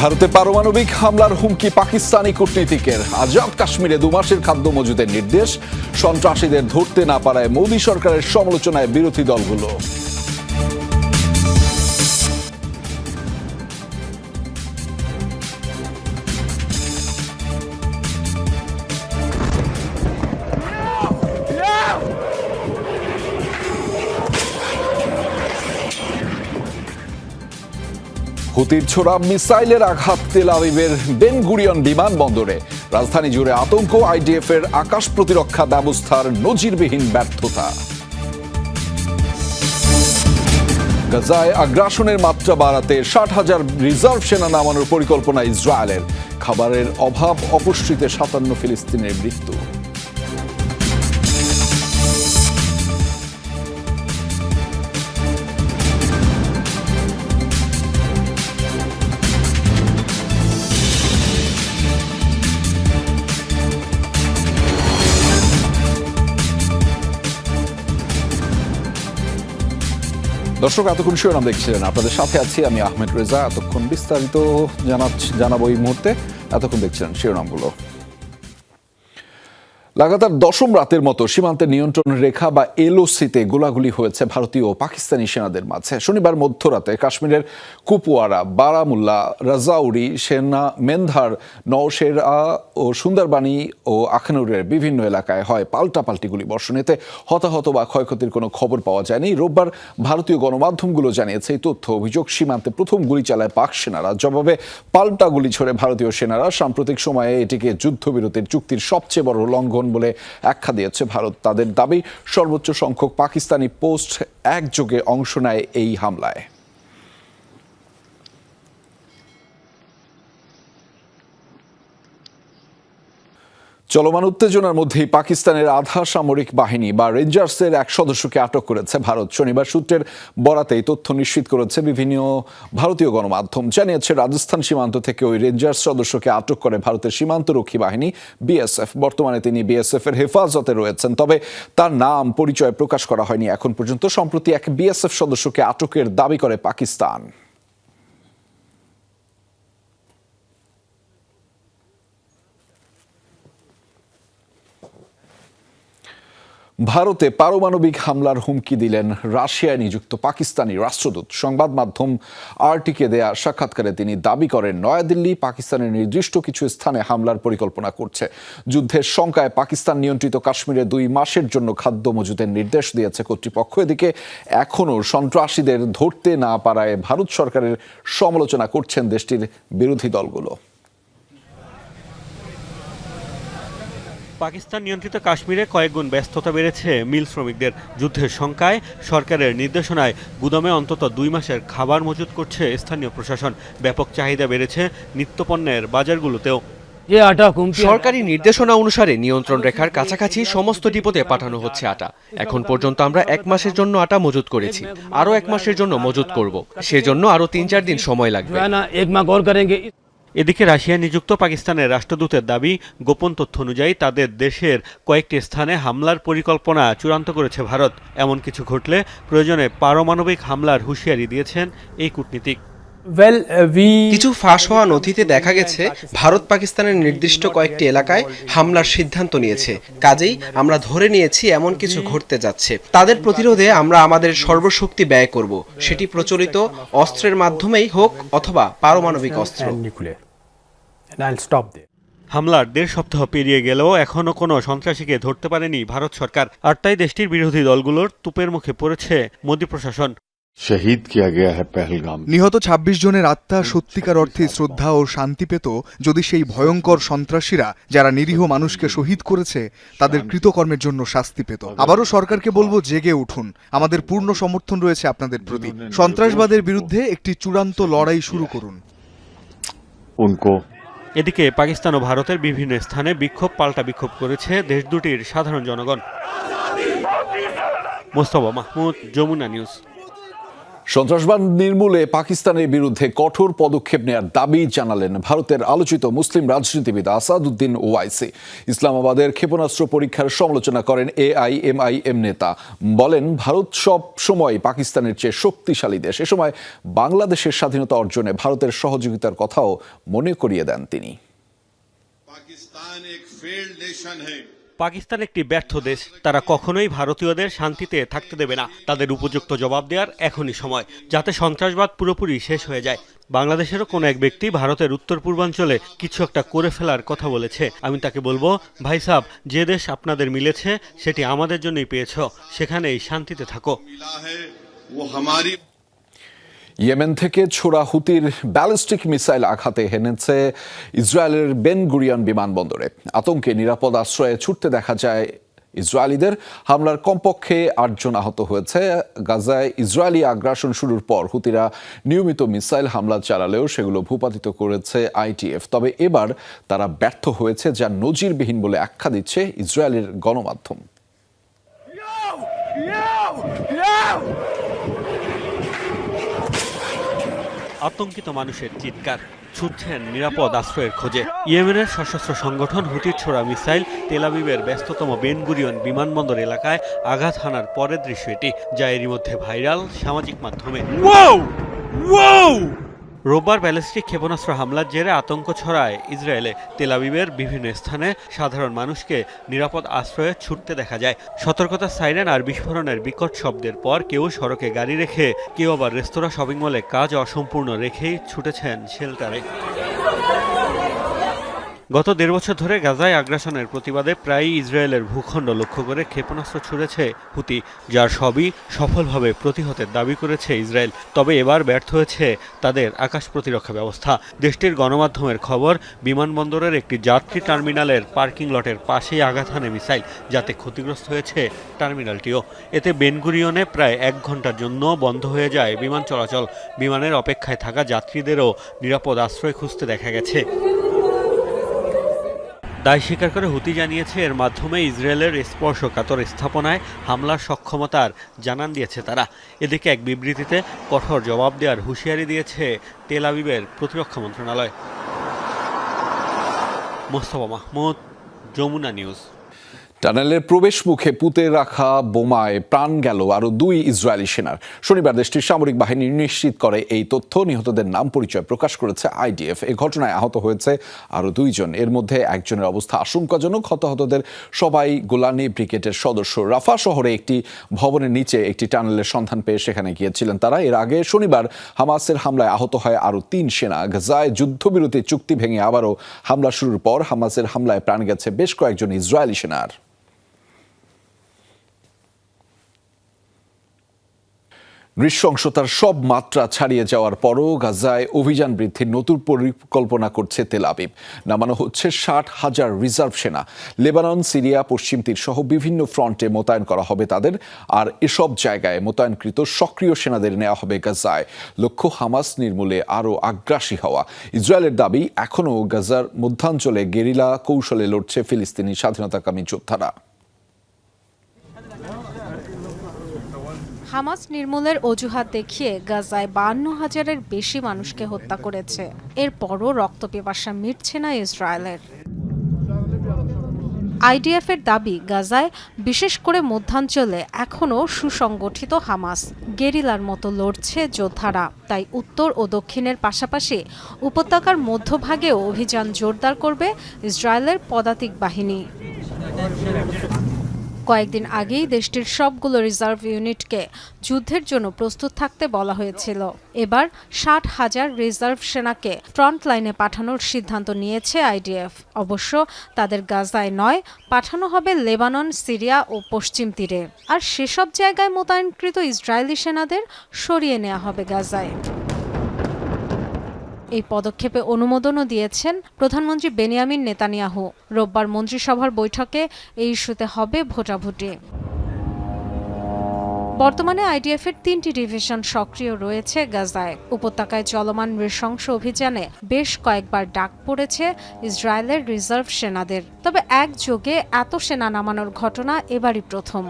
ভারতে পারমাণবিক হামলার হুমকি পাকিস্তানি কূটনীতিকের। আজাদ কাশ্মীরে দু মাসের খাদ্য মজুদের নির্দেশ। সন্ত্রাসীদের ধরতে না পারায় মোদী সরকারের সমালোচনায় বিরোধী দলগুলো। হুতির ছোড়া মিসাইলের আঘাত তেল আবিবের বেন গুরিয়ন বিমানবন্দরে। রাজধানী জুড়ে আতঙ্ক আইডিএফ এর আকাশ প্রতিরক্ষা ব্যবস্থার নজিরবিহীন ব্যর্থতা। গাজায় আগ্রাসনের মাত্রা বাড়াতে ষাট হাজার রিজার্ভ সেনা নামানোর পরিকল্পনা ইসরায়েলের। খাবারের অভাব, অপুষ্টিতে সাতান্ন ফিলিস্তিনের মৃত্যু। দর্শক, এতক্ষণ শিরোনাম দেখছিলেন। আপনাদের সাথে আছি আমি আহমেদ রেজা। এতক্ষণ বিস্তারিত জানাচ্ছি, জানাব এই মুহূর্তে। এতক্ষণ দেখছিলেন শিরোনামগুলো। লাগাতার দশম রাতের মতো সীমান্তের নিয়ন্ত্রণ রেখা বা এলওসিতে গোলাগুলি হয়েছে ভারতীয় ও পাকিস্তানি সেনাদের মাঝে। শনিবার মধ্যরাতে কাশ্মীরের কুপওয়ারা, বারামুল্লা রাজাউরি সেনা, মেন্ধার, নওশেরা ও সুন্দরবাণী ও আখানুরের বিভিন্ন এলাকায় হয় পাল্টাপাল্টি গুলি বর্ষণ এতে হতাহত বা ক্ষয়ক্ষতির কোনো খবর পাওয়া যায়নি। রোববার ভারতীয় গণমাধ্যমগুলো জানিয়েছে, এই তথ্য অভিযোগ, সীমান্তে প্রথম গুলি চালায় পাক সেনারা। জবাবে পাল্টা গুলি ছড়ে ভারতীয় সেনারা। সাম্প্রতিক সময়ে এটিকে যুদ্ধবিরতির চুক্তির সবচেয়ে বড় লঙ্ঘন বলে আখ্যা দিয়েছে ভারত। তাদের দাবি, সর্বোচ্চ সংখ্যক পাকিস্তানি পোস্ট একযোগে অংশ নেয় এই হামলায়। চলমান উত্তেজনার মধ্যেই পাকিস্তানের আধা সামরিক বাহিনী বা রেঞ্জার্সের এক সদস্যকে আটক করেছে ভারত। শনিবার সূত্রের বরাতে এই তথ্য নিশ্চিত করেছে বিভিন্ন ভারতীয় গণমাধ্যম। জানিয়েছে, রাজস্থান সীমান্ত থেকে ওই রেঞ্জার্স সদস্যকে আটক করে ভারতের সীমান্তরক্ষী বাহিনী, বিএসএফ। বর্তমানে তিনি বিএসএফ এর হেফাজতে রয়েছেন, তবে তার নাম পরিচয় প্রকাশ করা হয়নি এখন পর্যন্ত সম্প্রতি এক বিএসএফ সদস্যকে আটকের দাবি করে পাকিস্তান। ভারতে পারমাণবিক হামলার হুমকি দিলেন রাশিয়ায় নিযুক্ত পাকিস্তানি রাষ্ট্রদূত। সংবাদ মাধ্যম আরটিকে দেয়া সাক্ষাৎকারে তিনি দাবি করেন, নয়াদিল্লি পাকিস্তানের নির্দিষ্ট কিছু স্থানে হামলার পরিকল্পনা করছে। যুদ্ধের শঙ্কায় পাকিস্তান নিয়ন্ত্রিত কাশ্মীরে দুই মাসের জন্য খাদ্য মজুদের নির্দেশ দিয়েছে কর্তৃপক্ষ। এদিকে এখনও সন্ত্রাসীদের ধরতে না পারায় ভারত সরকারের সমালোচনা করছেন দেশটির বিরোধী দলগুলো। পাকিস্তান নিয়ন্ত্রিত কাশ্মীরে কয়েকগুণ ব্যস্ততা বেড়েছে মিল শ্রমিকদের যুদ্ধের সংখ্যায় সরকারের নির্দেশনায় গুদামে অন্তত দুই মাসের খাবার মজুত করছে স্থানীয় প্রশাসন। ব্যাপক চাহিদা বেড়েছে নিত্যপণ্যের বাজারগুলোতেও। সরকারি নির্দেশনা অনুসারে নিয়ন্ত্রণ রেখার কাছাকাছি সমস্ত ডিপোতে পাঠানো হচ্ছে আটা। এখন পর্যন্ত আমরা এক মাসের জন্য আটা মজুত করেছি। আরও এক মাসের জন্য মজুত করব। সেজন্য আরও তিন চার দিন সময় লাগবে। এদিকে রাশিয়া নিযুক্ত পাকিস্তানের রাষ্ট্রদূতের দাবি গোপন তথ্য অনুযায়ী তাদের দেশের কয়েকটি স্থানে হামলার পরিকল্পনা চূড়ান্ত করেছে ভারত। এমন কিছু ঘটলে প্রয়োজনে পারমাণবিক হামলার হুঁশিয়ারি দিয়েছেন এই কূটনীতিক। uh, কিছু ফাঁস হওয়া নথিতে দেখা গেছে ভারত পাকিস্তানের নির্দিষ্ট কয়েকটি এলাকায় হামলার সিদ্ধান্ত নিয়েছে। কাজেই আমরা ধরে নিয়েছি এমন কিছু ঘটতে যাচ্ছে। তাদের প্রতিরোধে আমরা আমাদের সর্বশক্তি ব্যয় করব। সেটি প্রচলিত অস্ত্রের মাধ্যমেই হোক অথবা পারমাণবিক অস্ত্র। হামলার দেড় সপ্তাহ পেরিয়ে গেলেও এখনও কোনো সন্ত্রাসীকে ধরতে পারেনি ভারত সরকার। আর তাই দেশটির বিরোধী দলগুলোর তুপের মুখে পড়েছে মোদী প্রশাসন। শহীদ কিয়া গিয়া হ্যায় পহলগাম। নিহত ২৬ জনের আত্মা সত্যিকার অর্থে শ্রদ্ধা ও শান্তি পেত যদি সেই ভয়ঙ্কর সন্ত্রাসীরা যারা নিরীহ মানুষকে শহীদ করেছে তাদের কৃতকর্মের জন্য শাস্তি পেত। আবারও সরকারকে বলব জেগে উঠুন। আমাদের পূর্ণ সমর্থন রয়েছে আপনাদের প্রতি। সন্ত্রাসবাদের বিরুদ্ধে একটি চূড়ান্ত লড়াই শুরু করুন। উনকো এদিকে পাকিস্তান ও ভারতের বিভিন্ন স্থানে বিক্ষোভ পাল্টা বিক্ষোভ করেছে দেশ দুটির সাধারণ জনগণ। মোস্তফা মাহমুদ, যমুনা নিউজ। সন্ত্রাসবাদ নির্মূলে পাকিস্তানের বিরুদ্ধে কঠোর পদক্ষেপ নেয়ার দাবি জানালেন ভারতের আলোচিত মুসলিম রাজনীতিবিদ আসাদুদ্দিন ওয়াইসি। ইসলামাবাদের ক্ষেপণাস্ত্র পরীক্ষার সমালোচনা করেন এআইএমআইএম নেতা। বলেন, ভারত সব সময় পাকিস্তানের চেয়ে শক্তিশালী দেশ। এ সময় বাংলাদেশের স্বাধীনতা অর্জনে ভারতের সহযোগিতার কথাও মনে করিয়ে দেন তিনি। পাকিস্তান এক ফেল্ড নেশন পাকিস্তান একটি ব্যর্থ দেশ। তারা কখনোই ভারতীয়দের শান্তিতে থাকতে দেবে না। তাদের উপযুক্ত জবাব দেওয়ার এখনই সময়, যাতে সন্ত্রাসবাদ পুরোপুরি শেষ হয়ে যায়। বাংলাদেশেরও কোনো এক ব্যক্তি ভারতের উত্তর পূর্বাঞ্চলে কিছু একটা করে ফেলার কথা বলেছে। আমি তাকে বলব, ভাই সাহ যে দেশ আপনাদের মিলেছে, সেটি আমাদের জন্যই পেয়েছ। সেখানেই শান্তিতে থাকো। ইয়েমেন থেকে ছোড়া হুতির ব্যালিস্টিক মিসাইল আঘাতে হেনেছে ইসরায়েলের বেন গুরিয়ান বিমানবন্দরে। আতঙ্কে নিরাপদ আশ্রয়ে ছুটতে দেখা যায় ইসরায়েলিদের। হামলার কমপক্ষে আটজন আহত হয়েছে। গাজায় ইসরায়েলি আগ্রাসন শুরুর পর হুতিরা নিয়মিত মিসাইল হামলা চালালেও সেগুলো ভূপাতিত করেছে আইটিএফ। তবে এবার তারা ব্যর্থ হয়েছে, যা নজিরবিহীন বলে আখ্যা দিচ্ছে ইসরায়েলের গণমাধ্যম। আতঙ্কিত মানুষের চিৎকার ছুটছেন নিরাপদ আশ্রয়ের খোঁজে। ইয়েমেনের সশস্ত্র সংগঠন হুটির ছোড়া মিসাইল তেলাবিবের ব্যস্ততম বেনগুরিয়ন বিমানবন্দর এলাকায় আঘাত হানার পরের দৃশ্য এটি, যা এরই মধ্যে ভাইরাল সামাজিক মাধ্যমে। রোববার ব্যালিস্টিক ক্ষেপণাস্ত্র হামলার জেরে আতঙ্ক ছড়ায় ইসরায়েলে। তেলাবিবের বিভিন্ন স্থানে সাধারণ মানুষকে নিরাপদ আশ্রয়ে ছুটতে দেখা যায়। সতর্কতা সাইরেন আর বিস্ফোরণের বিকট শব্দের পর কেউ সড়কে গাড়ি রেখে, কেউ আবার রেস্তোরাঁ শপিং মলে কাজ অসম্পূর্ণ রেখেই ছুটেছেন শেল্টারে। গত দেড় বছর ধরে গাজায় আগ্রাসনের প্রতিবাদে প্রায়ই ইসরায়েলের ভূখণ্ড লক্ষ্য করে ক্ষেপণাস্ত্র ছুড়েছে হুতি, যার সবই সফলভাবে প্রতিহতের দাবি করেছে ইসরায়েল। তবে এবার ব্যর্থ হয়েছে তাদের আকাশ প্রতিরক্ষা ব্যবস্থা। দেশটির গণমাধ্যমের খবর, বিমানবন্দরের একটি যাত্রী টার্মিনালের পার্কিং লটের পাশেই আঘাত হানে মিসাইল, যাতে ক্ষতিগ্রস্ত হয়েছে টার্মিনালটিও। এতে বেনগুরিয়নে প্রায় এক ঘণ্টার জন্য বন্ধ হয়ে যায় বিমান চলাচল। বিমানের অপেক্ষায় থাকা যাত্রীদেরও নিরাপদ আশ্রয় খুঁজতে দেখা গেছে। দায় স্বীকার করে হুতি জানিয়েছে, এর মাধ্যমে ইসরায়েলের স্পর্শকাতর স্থাপনায় হামলার সক্ষমতার জানান দিয়েছে তারা। এদিকে এক বিবৃতিতে কঠোর জবাব দেওয়ার হুঁশিয়ারি দিয়েছে তেল আবিবের প্রতিরক্ষা মন্ত্রণালয়। মোস্তফা মাহমুদ, যমুনা নিউজ। টানেলের প্রবেশ মুখে পুঁতে রাখা বোমায় প্রাণ গেল আরও দুই ইসরায়েলি সেনার। শনিবার দেশটির সামরিক বাহিনী নিশ্চিত করে এই তথ্য। নিহতদের নাম পরিচয় প্রকাশ করেছে আইডিএফ। এ ঘটনায় আহত হয়েছে আরও দুইজন। এর মধ্যে একজনের অবস্থা আশঙ্কাজনক। হতাহতদের সবাই গোলানি ব্রিগেডের সদস্য। রাফা শহরে একটি ভবনের নিচে একটি টানেলের সন্ধান পেয়ে সেখানে গিয়েছিলেন তারা। এর আগে শনিবার হামাসের হামলায় আহত হয় আরও তিন সেনা। গাজায় যুদ্ধবিরতি চুক্তি ভেঙে আবারও হামলা শুরুর পর হামাসের হামলায় প্রাণ গেছে বেশ কয়েকজন ইসরায়েলি সেনার। নৃশংসতার সব মাত্রা ছাড়িয়ে যাওয়ার পরও গাজায় অভিযান বৃদ্ধির নতুন পরিকল্পনা করছে তেল আবিব। নামানো হচ্ছে ষাট হাজার রিজার্ভ সেনা। লেবানন, সিরিয়া, পশ্চিম তীর সহ বিভিন্ন ফ্রন্টে মোতায়েন করা হবে তাদের। আর এসব জায়গায় মোতায়েনকৃত সক্রিয় সেনাদের নেওয়া হবে গাজায়। লক্ষ্য, হামাস নির্মূলে আরও আগ্রাসী হওয়া। ইসরায়েলের দাবি, এখনও গাজার মধ্যাঞ্চলে গেরিলা কৌশলে লড়ছে ফিলিস্তিনি স্বাধীনতাকামী যোদ্ধারা। হামাস নির্মূলের অজুহাত দেখিয়ে গাজায় বান্ন হাজারের বেশি মানুষকে হত্যা করেছে। এরপরও রক্তপিপাসা মিটছে না ইসরায়েলের। আইডিএফ এর দাবি, গাজায় বিশেষ করে মধ্যাঞ্চলে এখনও সুসংগঠিত হামাস। গেরিলার মতো লড়ছে যোদ্ধারা। তাই উত্তর ও দক্ষিণের পাশাপাশি উপত্যকার মধ্যভাগেও অভিযান জোরদার করবে ইসরায়েলের পদাতিক বাহিনী। কয়েকদিন আগেই দেশটির সবগুলো রিজার্ভ ইউনিটকে যুদ্ধের জন্য প্রস্তুত থাকতে বলা হয়েছিল। এবার ষাট হাজার রিজার্ভ সেনাকে ফ্রন্ট লাইনে পাঠানোর সিদ্ধান্ত নিয়েছে আইডিএফ। অবশ্য তাদের গাজায় নয়, পাঠানো হবে লেবানন, সিরিয়া ও পশ্চিম তীরে। আর সেসব জায়গায় মোতায়েনকৃত ইসরায়েলি সেনাদের সরিয়ে নেওয়া হবে গাজায়। এই পদক্ষেপে অনুমোদনও দিয়েছেন প্রধানমন্ত্রী বেনিয়ামিন নেতানিয়াহু। রোববার মন্ত্রিসভার বৈঠকে এই ইস্যুতে হবে ভোটাভুটি। বর্তমানে আইডিএফ এর তিনটি ডিভিশন সক্রিয় রয়েছে গাজায়। উপত্যকায় চলমান নৃশংস অভিযানে বেশ কয়েকবার ডাক পড়েছে ইসরায়েলের রিজার্ভ সেনাদের। তবে একযোগে এত সেনা নামানোর ঘটনা এবারই প্রথম।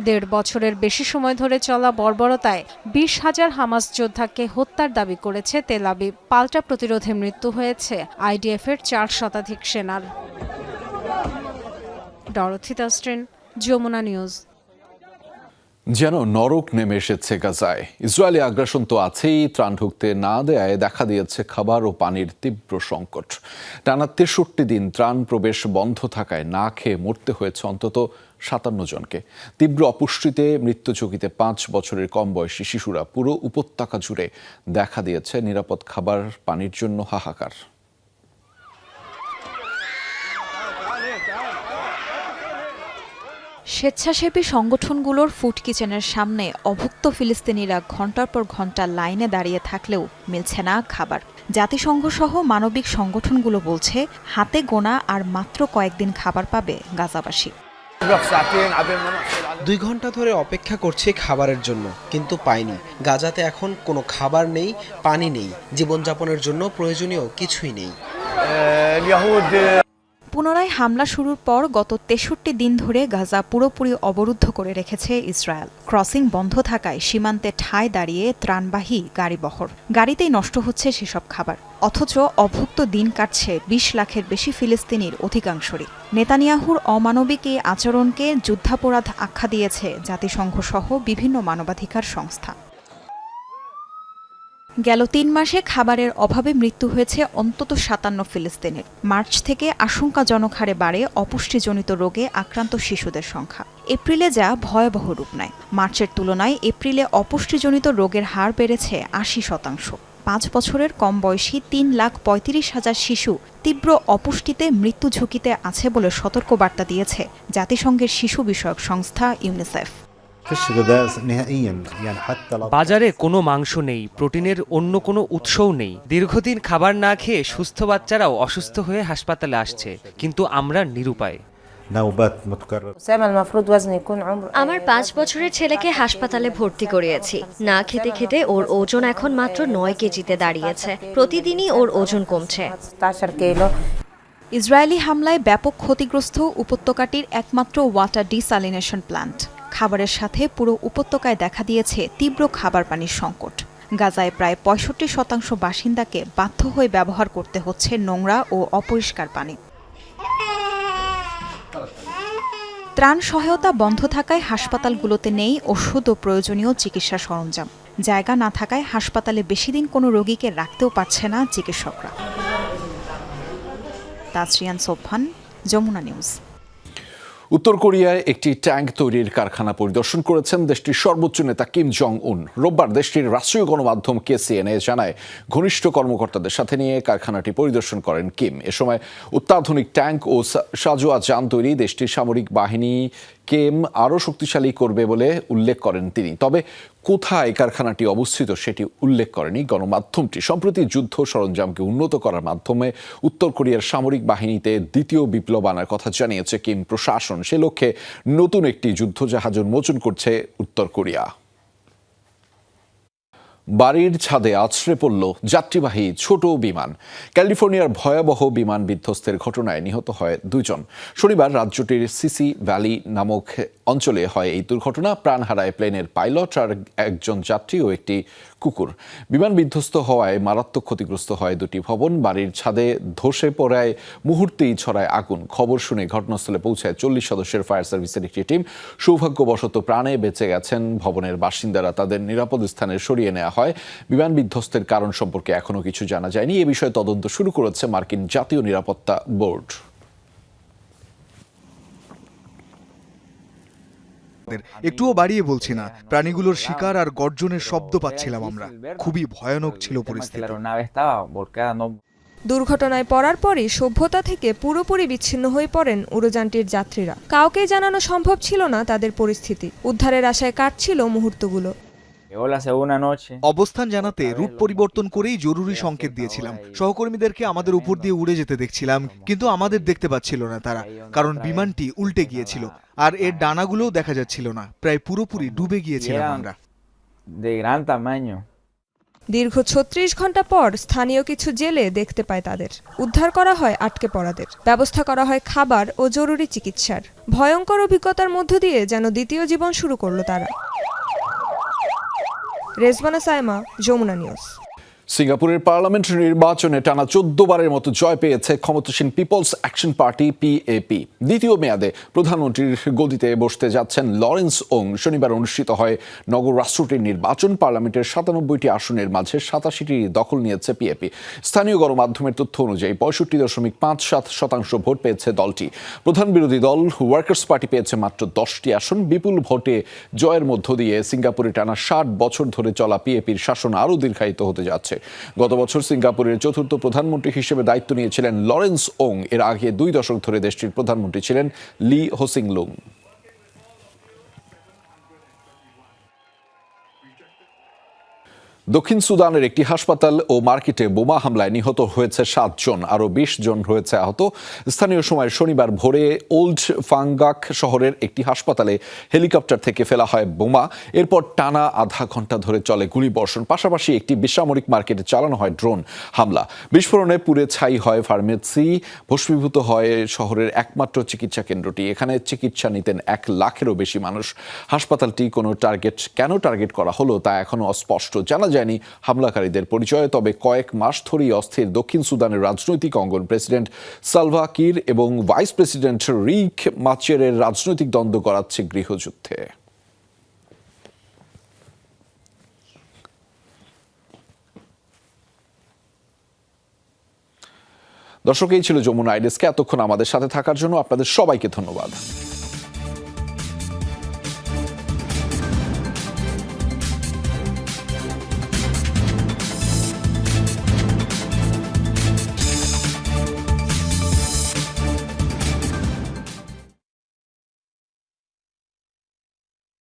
দেড় বছরের বেশি সময় ধরে চলা বর্বরতায় বিশ হাজার হামাস যোদ্ধাকে হত্যার দাবি করেছে তেলাবি পাল্টা প্রতিরোধে মৃত্যু হয়েছে আইডিএফের চার শতাধিক সেনার। ডরথিতা স্ট্রেন যমুনা নিউজ। যেন নরক নেমে এসেছে গাজায়। ইসরায়েলি আগ্রাসন তো আছেই, ত্রাণ ঢুকতে না দেয়ায় দেখা দিয়েছে খাবার ও পানির তীব্র সংকট। টানা তেষট্টি দিন ত্রাণ প্রবেশ বন্ধ থাকায় না খেয়ে মরতে হয়েছে অন্তত সাতান্ন জনকে। তীব্র অপুষ্টিতে মৃত্যু ঝুঁকিতে পাঁচ বছরের কম বয়সী শিশুরা পুরো উপত্যকা জুড়ে দেখা দিয়েছে নিরাপদ খাবার, পানির জন্য হাহাকার। স্বেচ্ছাসেবী সংগঠনগুলোর ফুড কিচেনের সামনে অভুক্ত ফিলিস্তিনিরা ঘণ্টার পর ঘণ্টা লাইনে দাঁড়িয়ে থাকলেও মিলছে না খাবার। জাতিসংঘ সহ মানবিক সংগঠনগুলো বলছে হাতে গোনা আর মাত্র কয়েকদিন খাবার পাবে গাজাবাসী। দুই ঘণ্টা ধরে অপেক্ষা করছে খাবারের জন্য কিন্তু পাইনি গাজাতে এখন কোনো খাবার নেই পানি নেই জীবনযাপনের জন্য প্রয়োজনীয় কিছুই নেই। পুনরায় হামলা শুরুর পর গত তেষট্টি দিন ধরে গাজা পুরোপুরি অবরুদ্ধ করে রেখেছে ইসরায়েল। ক্রসিং বন্ধ থাকায় সীমান্তে ঠায় দাঁড়িয়ে ত্রাণবাহী গাড়িবহর গাড়িতেই নষ্ট হচ্ছে সেসব খাবার। অথচ অভুক্ত দিন কাটছে বিশ লাখের বেশি ফিলিস্তিনির অধিকাংশরই। নেতানিয়াহুর অমানবিক এই আচরণকে যুদ্ধাপরাধ আখ্যা দিয়েছে জাতিসংঘ সহ বিভিন্ন মানবাধিকার সংস্থা। গেল তিন মাসে খাবারের অভাবে মৃত্যু হয়েছে অন্তত সাতান্ন ফিলিস্তিনের। মার্চ থেকে আশঙ্কাজনক হারে বাড়ে অপুষ্টিজনিত রোগে আক্রান্ত শিশুদের সংখ্যা। এপ্রিলে যা ভয়াবহ রূপ নেয়। মার্চের তুলনায় এপ্রিলে অপুষ্টিজনিত রোগের হার বেড়েছে আশি শতাংশ। পাঁচ বছরের কম বয়সী তিন লাখ পঁয়ত্রিশ হাজার শিশু তীব্র অপুষ্টিতে মৃত্যু ঝুঁকিতে আছে বলে সতর্কবার্তা দিয়েছে জাতিসংঘের শিশু বিষয়ক সংস্থা ইউনিসেফ। বাজারে কোনো মাংস নেই প্রোটিনের অন্য কোনো উৎসও নেই। দীর্ঘদিন খাবার না খেয়ে সুস্থ বাচ্চারাও অসুস্থ হয়ে হাসপাতালে আসছে কিন্তু আমরা নিরুপায়। আমার পাঁচ বছরের ছেলেকে হাসপাতালে ভর্তি করিয়েছি। না খেতে খেতে ওর ওজন এখন মাত্র নয় কেজিতে দাঁড়িয়েছে। প্রতিদিনই ওর ওজন কমছে। ইসরায়েলি হামলায় ব্যাপক ক্ষতিগ্রস্ত উপত্যকাটির একমাত্র ওয়াটার ডিসালিনেশন প্ল্যান্ট। খাবারের সাথে পুরো উপত্যকায় দেখা দিয়েছে তীব্র খাবার পানির সংকট। গাজায় প্রায় পঁয়ষট্টি শতাংশ বাসিন্দাকে বাধ্য হয়ে ব্যবহার করতে হচ্ছে নোংরা ও অপরিষ্কার পানি। ত্রাণ সহায়তা বন্ধ থাকায় হাসপাতালগুলোতে নেই ওষুধ ও প্রয়োজনীয় চিকিৎসা সরঞ্জাম। জায়গা না থাকায় হাসপাতালে বেশি দিন কোনো রোগীকে রাখতেও পারছে না চিকিৎসকরা। তাসরিয়ান সোফান যমুনা নিউজ। উত্তর কোরিয়ায় একটি ট্যাঙ্ক তৈরির কারখানা পরিদর্শন করেছেন দেশটির সর্বোচ্চ নেতা কিম জং উন রোববার দেশটির রাষ্ট্রীয় গণমাধ্যম কেসিএনএ জানায়, ঘনিষ্ঠ কর্মকর্তাদের সাথে নিয়ে কারখানাটি পরিদর্শন করেন কিম। এ সময় অত্যাধুনিক ট্যাঙ্ক ও সাজোয়া যান তৈরি দেশটির সামরিক বাহিনী কেম আরও শক্তিশালী করবে বলে উল্লেখ করেন তিনি। তবে কোথায় কারখানাটি অবস্থিত সেটি উল্লেখ করেনি গণমাধ্যমটি। সম্প্রতি যুদ্ধ সরঞ্জামকে উন্নত করার মাধ্যমে উত্তর কোরিয়ার সামরিক বাহিনীতে দ্বিতীয় বিপ্লব আনার কথা জানিয়েছে কিম প্রশাসন। সে লক্ষ্যে নতুন একটি যুদ্ধজাহাজ উন্মোচন করছে উত্তর কোরিয়া। বাড়ির ছাদে আছড়ে পড়ল যাত্রীবাহী ছোট বিমান। ক্যালিফোর্নিয়ার ভয়াবহ বিমান বিধ্বস্তের ঘটনায় নিহত হয় দুজন। শনিবার রাজ্যটির সিসি ভ্যালি নামক অঞ্চলে হয় এই দুর্ঘটনা। প্রাণ হারায় প্লেনের পাইলট আর একজন যাত্রী ও একটি কুকুর। বিমান বিধ্বস্ত হওয়ায় মারাত্মক ক্ষতিগ্রস্ত হয় দুটি ভবন। বাড়ির ছাদে ধসে পড়ায় মুহূর্তেই ছড়ায় আগুন। খবর শুনে ঘটনাস্থলে পৌঁছায় চল্লিশ সদস্যের ফায়ার সার্ভিসের একটি টিম। সৌভাগ্যবশত প্রাণে বেঁচে গেছেন ভবনের বাসিন্দারা। তাদের নিরাপদ স্থানে সরিয়ে নেওয়া হয়। বিমান বিধ্বস্তের কারণ সম্পর্কে এখনও কিছু জানা যায়নি। এ বিষয়ে তদন্ত শুরু করেছে মার্কিন জাতীয় নিরাপত্তা বোর্ড। একটুও বাড়িয়ে বলছি না। প্রাণীগুলোর শিকার আর গর্জনের শব্দ পাচ্ছিলাম আমরা। খুবই ভয়ানক ছিল পরিস্থিতি। দুর্ঘটনায় পড়ার পরই সভ্যতা থেকে পুরোপুরি বিচ্ছিন্ন হয়ে পড়েন উড়োযানটির যাত্রীরা। কাউকে জানানো সম্ভব ছিল না তাদের পরিস্থিতি। উদ্ধারের আশায় কাটছিল মুহূর্তগুলো। অবস্থান জানাতে রুট পরিবর্তন করেই জরুরি সংকেত দিয়েছিলাম। সহকর্মীদেরকে আমাদের উপর দিয়ে উড়ে যেতে দেখছিলাম কিন্তু আমাদের দেখতে পাচ্ছিল না তারা কারণ বিমানটি উল্টে গিয়েছিল আর এর ডানাগুলোও দেখা যাচ্ছিল না প্রায় পুরোপুরি ডুবে গিয়েছিলাম আমরা। দীর্ঘ ছত্রিশ ঘণ্টা পর স্থানীয় কিছু জেলে দেখতে পায় তাদের। উদ্ধার করা হয় আটকে পড়াদের। ব্যবস্থা করা হয় খাবার ও জরুরি চিকিৎসার। ভয়ঙ্কর অভিজ্ঞতার মধ্য দিয়ে যেন দ্বিতীয় জীবন শুরু করল তারা। রেজবানা সাইমা যমুনা নিউজ সিঙ্গাপুরের পার্লামেন্ট নির্বাচনে টানা চোদ্দ বারের মতো জয় পেয়েছে ক্ষমতাসীন পিপলস অ্যাকশন পার্টি পিএপি। দ্বিতীয় মেয়াদে প্রধানমন্ত্রীর গদিতে বসতে যাচ্ছেন লরেন্স ওং। শনিবার অনুষ্ঠিত হয় নগর রাষ্ট্রটির নির্বাচন। পার্লামেন্টের সাতানব্বইটি আসনের মাঝে সাতাশিটি দখল নিয়েছে পিএপি। স্থানীয় গণমাধ্যমের তথ্য অনুযায়ী পঁয়ষট্টি দশমিক পাঁচ সাত শতাংশ ভোট পেয়েছে দলটি। প্রধান বিরোধী দল ওয়ার্কার্স পার্টি পেয়েছে মাত্র দশটি আসন। বিপুল ভোটে জয়ের মধ্য দিয়ে সিঙ্গাপুরে টানা ষাট বছর ধরে চলা পিএপির শাসন আরও দীর্ঘায়িত হতে যাচ্ছে। গত বছর সিঙ্গাপুরের চতুর্থ প্রধানমন্ত্রী হিসেবে দায়িত্ব নিয়েছিলেন লরেন্স ওং। এর আগে দুই দশক ধরে দেশটির প্রধানমন্ত্রী ছিলেন লি হোসিংলুং। দক্ষিণ সুদানের একটি হাসপাতাল ও মার্কেটে বোমা হামলায় নিহত হয়েছে সাতজন। আরও বিশ জন হয়েছে আহত। স্থানীয় সময় শনিবার ভোরে ওল্ড ফাঙ্গাক শহরের একটি হাসপাতালে হেলিকপ্টার থেকে ফেলা হয় বোমা। এরপর টানা আধা ঘণ্টা ধরে চলে গুলিবর্ষণ। পাশাপাশি একটি বেসামরিক মার্কেটে চালানো হয় ড্রোন হামলা। বিস্ফোরণে পুড়ে ছাই হয় ফার্মেসি। ভস্মীভূত হয় শহরের একমাত্র চিকিৎসা কেন্দ্রটি। এখানে চিকিৎসা নিতেন এক লাখেরও বেশি মানুষ। হাসপাতালটি কোনো টার্গেট কেন টার্গেট করা হলো তা এখনও অস্পষ্ট। জানা যায়নি হামলাকারীদের পরিচয় তবে কয়েক মাস ধরেই অস্থির দক্ষিণ সুদানের রাজনৈতিক অঙ্গন প্রেসিডেন্ট সালভা কির এবং ভাইস প্রেসিডেন্ট রিক মাচেরের রাজনৈতিক দ্বন্দ্ব করাচ্ছে গৃহযুদ্ধে। দর্শক, এই ছিল যমুনা আইডেসকে। এতক্ষণ আমাদের সাথে থাকার জন্য আপনাদের সবাইকে ধন্যবাদ।